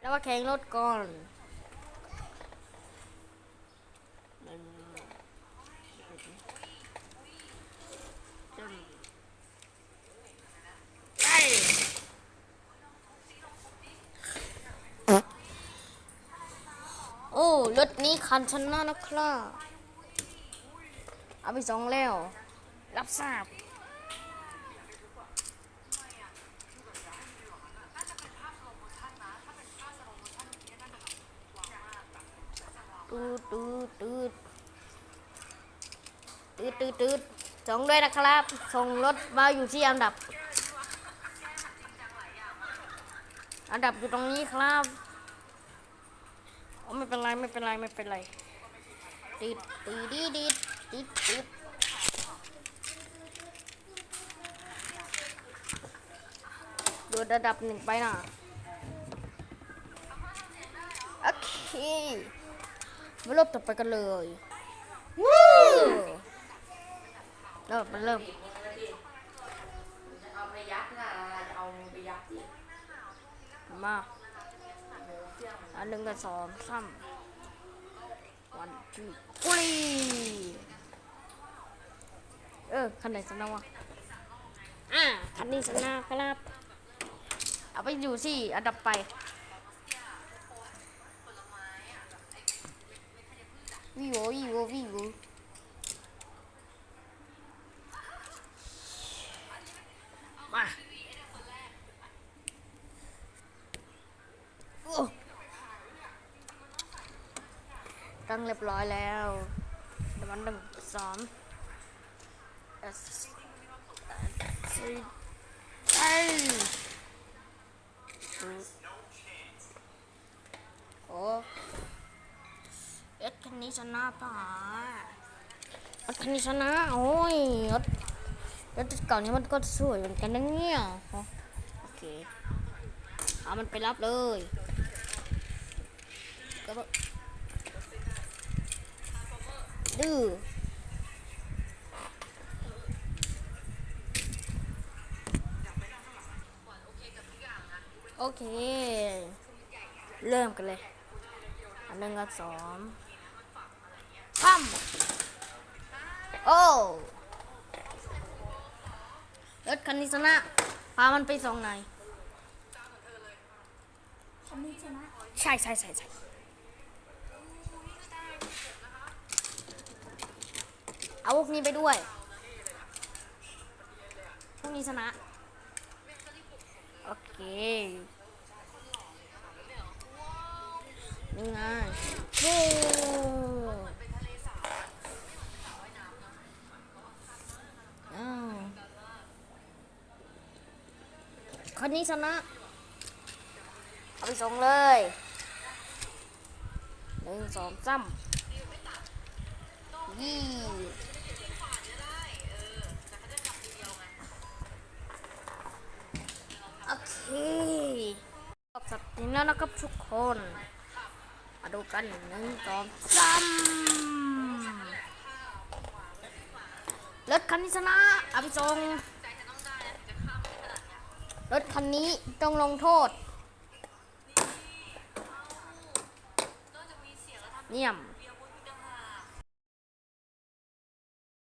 แล้วมาแข่งรถก่อนโอ้รถนี้คันชนะนะครับ เอาไปสองแล้ว รับทราบ ตืดตืดตืดตืดตืดตืดส่งด้วยนะครับ ส่งรถมาอยู่ที่อันดับ อันดับอยู่ตรงนี้ครับอ๋อไม่เป็นไรไม่เป็นไรไม่เป็นไรติดติดติดติดติดติดโดดระดับหนึ่งไปนะโอเค มาเริ่มต่อไปกันเลยวู้เริ่มมันเริ่มเอาไปยัดนะเอาไปยัดที่มาอันหนึ่งกับสองสามวันจูกุลีเออคันไหนชนะวะอ่าคันนี้ชนะครับ เอาไปอยู่ที่อันดับไป วิโววิโววิโวมาโอ้ตั้งเรียบร้อยแล้วเดี๋ยวมันหนึ่งสองเอสสี่เอ้ยโอ้เอ็ดคั นนี้ชนะป่ะอันนี้ชนะ โอ้ยเอ็ดเก่านี้มันก็สวยเหมือนกันนะเนี่ยโอเคเอามันไปรับเลยก็แบบดื้อโอเค เริ่มกันเลยอันหนึ่งกับสอง พัมโอ้รถคันนี้ชนะพามันไปส่งไหนอยคันนี้ชนะใช่ใช่ใช่ใช่เอาพวกนี้ไปด้วย พวกนี้ชนะ โอเคนี่ไงโอ้อ้าว คนนี้ชนะ เอาไปส่งเลยหนึ่งสองสามยี่โอเคจบสัปดาห์แล้วนะครับทุกคน มาดูกันหนึ่งสองสามรถคันนี้ชนะเอาไปส่ง รถคันนี้ต้องลงโทษ เยี่ยม